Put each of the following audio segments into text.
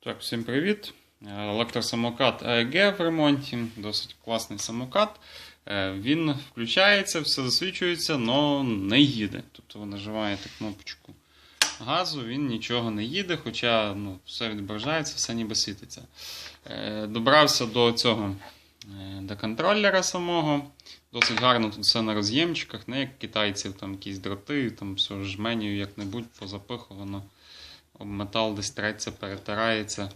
Так, всім привіт. Е, Електросамокат AEG в ремонті. Досить класний самокат. Е, Він включається, все засвічується, але не їде. Тобто ви нажимаєте кнопочку газу, він нічого не їде, хоча ну, все відображається, все ніби світиться. Е, Добрався до цього е, до контролера самого. Досить гарно тут все на роз'ємчиках, не як китайців, там якісь дроти, там все жменю як-небудь позапиховано. Метал десь треться, перетирається.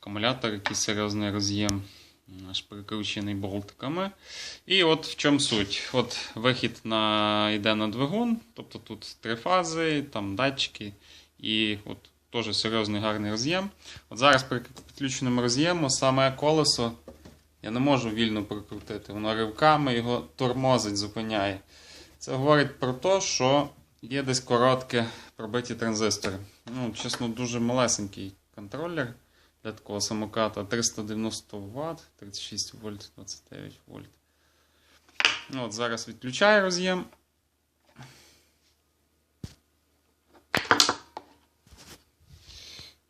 Акумулятор якийсь серйозний роз'єм, аж прикручений болтиками. І от в чому суть. От Вихід на, йде на двигун, тобто тут три фази, там датчики і от теж серйозний гарний роз'єм. От Зараз при підключеному роз'єму саме колесо я не можу вільно прикрутити. Воно ривками його тормозить, зупиняє. Це говорить про те, що є десь коротке пробиті транзистори. Ну, чесно, дуже малесенький контролер для такого самоката. 390 Вт, 36 вольт, 29 вольт. Ну, от Зараз відключаю роз'єм.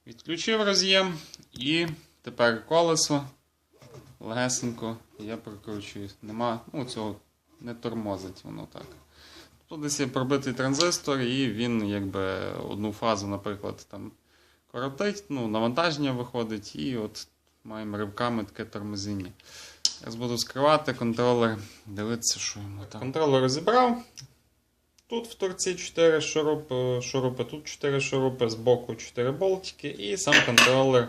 Відключив роз'єм і тепер колесо легесенько я прикручую. Нема, ну цього не тормозить воно так. Десь є пробитий транзистор, і він якби одну фазу, наприклад, там коротить, ну, навантаження виходить, і от маємо ривками таке тормозіння. Зараз буду скривати контролер, дивитися, що йому там. Контролер розібрав. Тут в торці 4 шурупи, шурупи, тут 4 шурупи, збоку 4 болтики, і сам контролер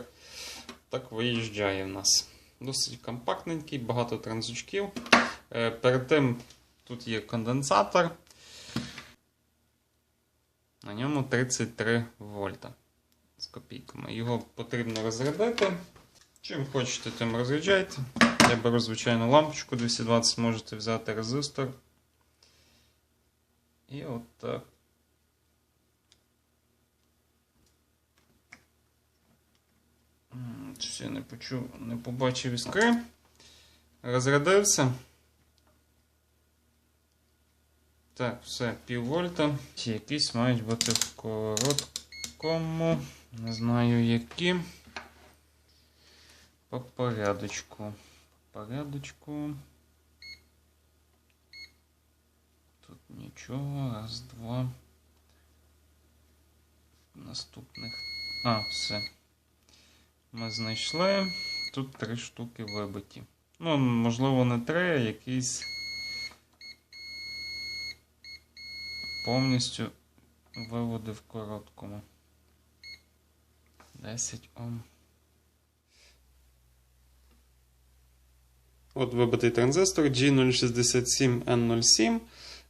так виїжджає в нас. Досить компактненький, багато транзучків. Е, Перед тим тут є конденсатор. На ньому 33 вольта з копійками. Його потрібно розрядити. Чим хочете, тим розряджайте. Я беру звичайну лампочку 220, можете взяти резистор. І от так. М, Щось я не почув, не побачив іскри. Розрядився. Так, все, пів вольта. Ці Якісь мають бути в короткому. Не знаю які. По порядочку. По порядочку. Тут нічого. Раз, два. Наступних. А, все. Ми знайшли. Тут три штуки вибиті. Ну, можливо, не три, а якийсь. Повністю виводи в короткому. 10 Ом. От вибитий транзистор G067N07.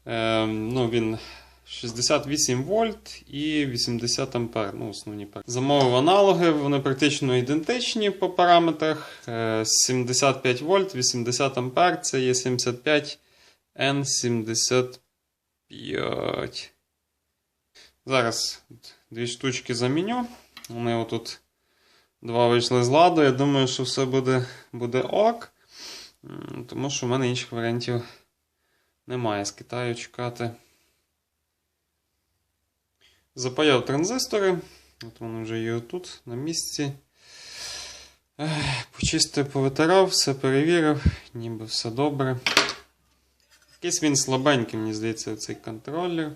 Е, ну, він 68 вольт і 80 ампер. Ну, основні пар. Замовив аналоги, вони практично ідентичні по параметрах. Е, 75 вольт, 80 ампер. Це є 75 N75. 5. Зараз дві штучки заміню. Вони отут два вийшли з ладу. Я думаю, що все буде буде ок. Тому що в мене інших варіантів немає з Китаю чекати. Запаяв транзистори. От вони вже є тут, на місці. Почистив, повитирав, все перевірив, ніби все добре. Якийсь він слабенький, мені здається, цей контролер.